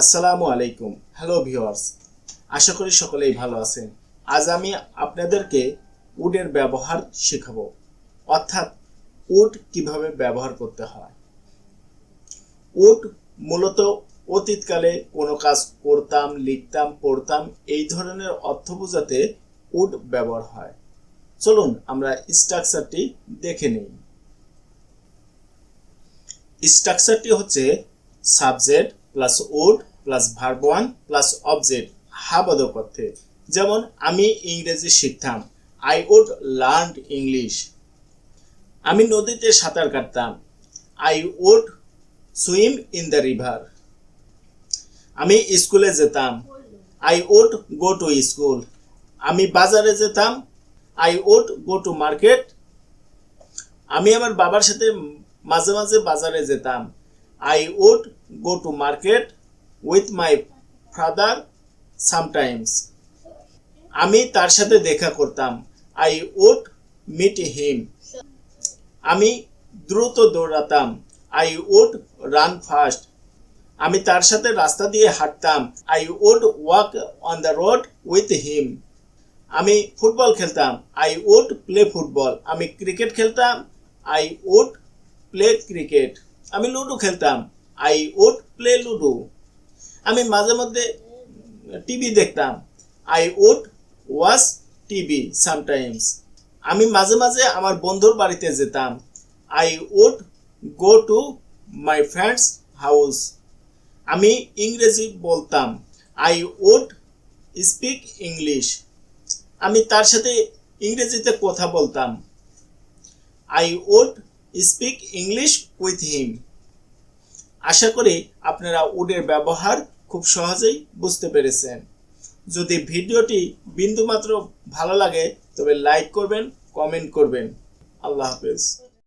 আসসালামু আলাইকুম। Hello viewers আশা করি সকলেই ভালো আছেন। আজ আমি আপনাদেরকে উডের ব্যবহার শেখাবো, অর্থাৎ উড কীভাবে ব্যবহার করতে হয়। উড মূলত অতীতকালে কোনো কাজ করতাম, লিখতাম, পড়তাম, এই ধরনের অর্থ বোঝাতে উড ব্যবহার হয়। চলুন আমরা স্ট্রাকচারটি দেখে নিই। স্ট্রাকচারটি হচ্ছে subject plus would plus verb one plus object হাবাদক অর্থে যেমন, আমি ইংরেজি শিখতাম। আই উড লার্ন ইংলিশ আমি নদীতে সাঁতার কাটতাম। I would swim in the river আমি স্কুলে যেতাম। I would go to school আমি বাজারে যেতাম। I would go to market আমি আমার বাবার সাথে মাঝে মাঝে বাজারে যেতাম। I would go to market with my father sometimes আমি তার সাথে দেখা করতাম। আই উড মিট হিম আমি দ্রুত দৌড়াতাম। আই উড রান ফাস্ট আমি তার সাথে রাস্তা দিয়ে হাঁটতাম। I would walk on the road with him আমি ফুটবল খেলতাম। আই উড প্লে ফুটবল আমি ক্রিকেট খেলতাম। আই উড প্লে ক্রিকেট আমি লুডো খেলতাম। আই উড প্লে লুডো আমি মাঝে মধ্যে টিভি দেখতাম। I would watch TV sometimes আমি মাঝে মাঝে আমার বন্ধুর বাড়িতে যেতাম। I would go to my friend's house আমি ইংরেজি বলতাম। আই উড স্পিক ইংলিশ আমি তার সাথে ইংরেজিতে কথা বলতাম। I would speak English with him আশা করি আপনারা উডের ব্যবহার খুব সহজেই বুঝতে পেরেছেন। যদি ভিডিওটি বিন্দুমাত্র ভালো লাগে, তবে লাইক করবেন কমেন্ট করবেন। আল্লাহ হাফেজ।